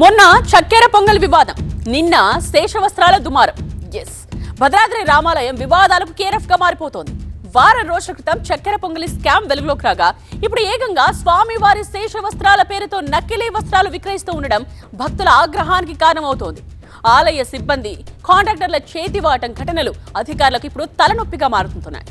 మొన్న చక్కెర పొంగల్ వివాదం నిన్న శేషవస్త్రాల దుమారం. ఎస్ భద్రాద్రి రామాలయం వివాదాలకు కేరఫ్గా మారిపోతోంది. వారం రోజుల క్రితం చక్కెర పొంగలి స్కామ్ వెలుగులోకి రాగా ఇప్పుడు ఏకంగా స్వామివారి శేష వస్త్రాల పేరుతో నకిలీ వస్త్రాలు విక్రయిస్తూ ఉండడం భక్తుల ఆగ్రహానికి కారణమవుతోంది. ఆలయ సిబ్బంది కాంట్రాక్టర్ల చేతివాటం ఘటనలు అధికారులకు ఇప్పుడు తలనొప్పిగా మారుతున్నాయి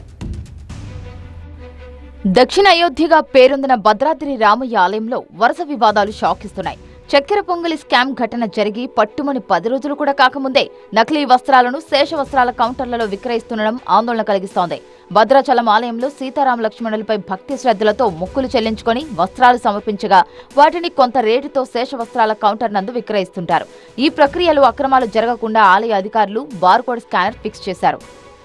దక్షిణ అయోధ్యగా పేరొందిన భద్రాద్రి రామయ్య ఆలయంలో వరుస వివాదాలు షాకిస్తున్నాయి చక్కెర పొంగలి స్కామ్ ఘటన జరిగి పట్టుమని పది రోజులు కూడా కాకముందే నకిలీ వస్త్రాలను శేష వస్త్రాల కౌంటర్లలో విక్రయిస్తుండడం ఆందోళన కలిగిస్తోంది. భద్రాచలం ఆలయంలో సీతారామ లక్ష్మణులపై భక్తి శ్రద్ధలతో మొక్కులు చెల్లించుకొని వస్త్రాలు సమర్పించగా వాటిని కొంత రేటుతో శేష వస్త్రాల కౌంటర్ నందు విక్రయిస్తుంటారు. ఈ ప్రక్రియలో అక్రమాలు జరగకుండా ఆలయ అధికారులు బార్కోడ్ స్కానర్ ఫిక్స్ చేశారు.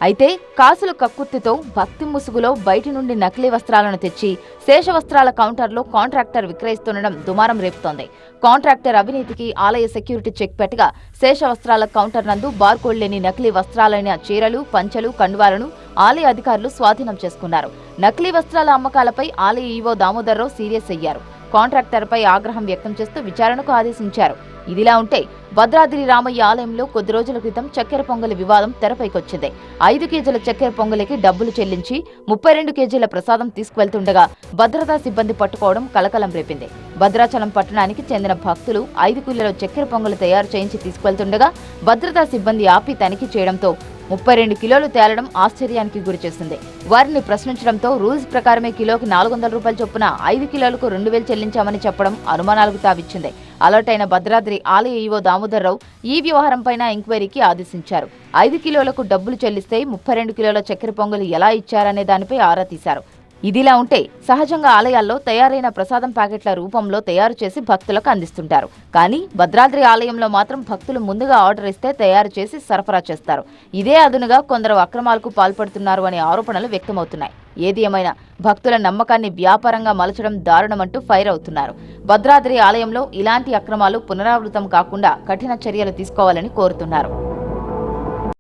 అయితే కాసుల కక్కుర్తితో భక్తి ముసుగులో బయటి నుండి నకిలీ వస్త్రాలను తెచ్చి శేష వస్త్రాల కౌంటర్లో కాంట్రాక్టర్ విక్రయిస్తుండడం దుమారం రేపుతోంది. కాంట్రాక్టర్ అవినీతికి ఆలయ సెక్యూరిటీ చెక్ పెట్టగా శేష వస్త్రాల కౌంటర్ నందు బార్కోడ్ లేని నకిలీ వస్త్రాలైన చీరలు పంచెలు కండువాలను ఆలయ అధికారులు స్వాధీనం చేసుకున్నారు. నకిలీ వస్త్రాల అమ్మకాలపై ఆలయ ఈవో దామోదర్రావు సీరియస్ అయ్యారు. కాంట్రాక్టర్పై ఆగ్రహం వ్యక్తం చేస్తూ విచారణకు ఆదేశించారు. ఇదిలా ఉంటే భద్రాద్రి రామయ్య ఆలయంలో కొద్ది రోజుల క్రితం చక్కెర పొంగలి వివాదం తెరపైకొచ్చింది. ఐదు కేజీల చక్కెర పొంగలికి డబ్బులు చెల్లించి ముప్పై రెండు కేజీల ప్రసాదం తీసుకువెళ్తుండగా భద్రతా సిబ్బంది పట్టుకోవడం కలకలం రేపింది. భద్రాచలం పట్టణానికి చెందిన భక్తులు ఐదు కిలోల చక్కెర పొంగలు తయారు చేయించి తీసుకువెళ్తుండగా భద్రతా సిబ్బంది ఆపి తనిఖీ చేయడంతో ముప్పై రెండు కిలోలు తేలడం ఆశ్చర్యానికి గురిచేసింది. వారిని ప్రశ్నించడంతో రూల్స్ ప్రకారమే కిలోకి నాలుగు వందల రూపాయలు చొప్పున ఐదు కిలోలకు రెండు వేలు చెల్లించామని చెప్పడం అనుమానాలకు తావిచ్చింది. అలర్ట్ అయిన భద్రాద్రి ఆలయ ఈవో దామోదర్రావు ఈ వ్యవహారంపైన ఎంక్వైరీకి ఆదేశించారు. ఐదు కిలోలకు డబ్బులు చెల్లిస్తే ముప్పై రెండు కిలోల చక్కెర పొంగలు ఎలా ఇచ్చారనే దానిపై ఆరా తీశారు. ఇదిలా ఉంటే సహజంగా ఆలయాల్లో తయారైన ప్రసాదం ప్యాకెట్ల రూపంలో తయారు చేసి భక్తులకు అందిస్తుంటారు. కానీ భద్రాద్రి ఆలయంలో మాత్రం భక్తులు ముందుగా ఆర్డర్ ఇస్తే తయారు చేసి సరఫరా చేస్తారు. ఇదే అదునుగా కొందరు అక్రమాలకు పాల్పడుతున్నారు అనే ఆరోపణలు వ్యక్తమవుతున్నాయి. ఏది ఏమైనా భక్తుల నమ్మకాన్ని వ్యాపారంగా మలచడం దారుణమంటూ ఫైర్ అవుతున్నారు. భద్రాద్రి ఆలయంలో ఇలాంటి అక్రమాలు పునరావృతం కాకుండా కఠిన చర్యలు తీసుకోవాలని కోరుతున్నారు.